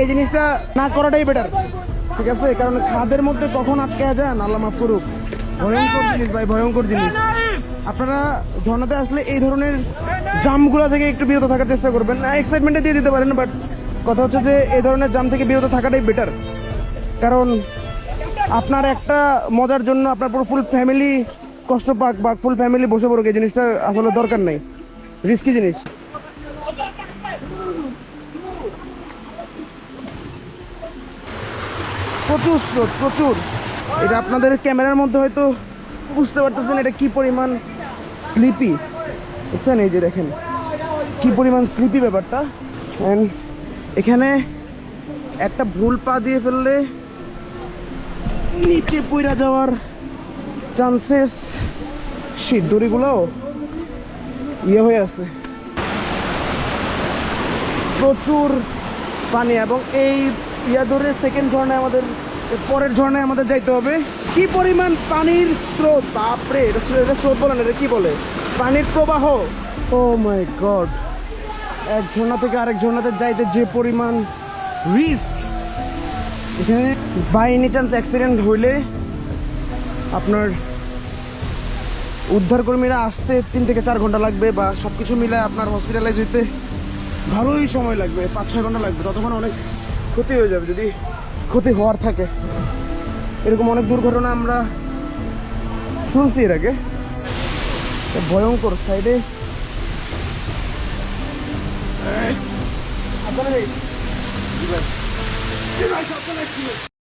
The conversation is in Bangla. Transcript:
এই জিনিসটা না করাটাই বেটার ঠিক আছে? কারণ খাদের মধ্যে কখন আটকে যান আল্লাহ মাফ করুক। ভয়ঙ্কর জিনিস ভাই, ভয়ঙ্কর জিনিস। আপনারা ঝর্ণাতে আসলে এই ধরনের জামগুলো থেকে একটু বিরত থাকার চেষ্টা করবেন। না এক্সাইটমেন্টে দিয়ে দিতে পারেন বাট কথা হচ্ছে যে, এই ধরনের জাম থেকে বিরত থাকাটাই বেটার কারণ আপনার একটা মজার জন্য আপনার পুরো ফুল ফ্যামিলি কষ্ট পাক বা ফুল ফ্যামিলি বসে পড়ুক, এই জিনিসটা আসলে দরকার নেই। রিস্কি জিনিস। প্রচুর স্রোত, প্রচুর। এটা আপনাদের ক্যামেরার মধ্যে হয়তো বুঝতে পারতেছেন এটা কি পরিমাণ স্লিপি দেখছেন, এই যে দেখেন, কি পরিমাণ স্লিপি ব্যাপারটা। অ্যান্ড এখানে একটা ভুল পা দিয়ে ফেললে নিচে পইরা যাওয়ার চান্সেস শীত দড়িগুলো ইয়ে হয়ে আছে। প্রচুর পানি এবং এই ইয়া ধরে সেকেন্ড ঝর্ণায় আমাদের, পরের ঝর্ণায় আমাদের যাইতে হবে। কি পরিমাণ পানির স্রোত? বাপরে, এটা স্রোত- বলে না, এটা কি বলে? পানির প্রবাহ। ও মাই গড এক ঝর্ণা থেকে আরেক ঝর্ণাতে যাইতে যে পরিমাণ রিস্ক এখানে বাই এনি চান্স অ্যাক্সিডেন্ট হইলে আপনার উদ্ধারকর্মীরা আসতে তিন থেকে চার ঘণ্টা লাগবে বা সব কিছু মিলে আপনার হসপিটালাইজ হইতে ভালোই সময় লাগবে, পাঁচ, ছয় ঘণ্টা লাগবে। ততক্ষণ অনেক ক্ষতি হয়ে যাবে যদি ক্ষতি হওয়ার থাকে। এরকম অনেক দুর্ঘটনা আমরা শুনছি এর আগে। ভয়ঙ্কর সাইডে আপনারা Şurayı kaptan ekliyor.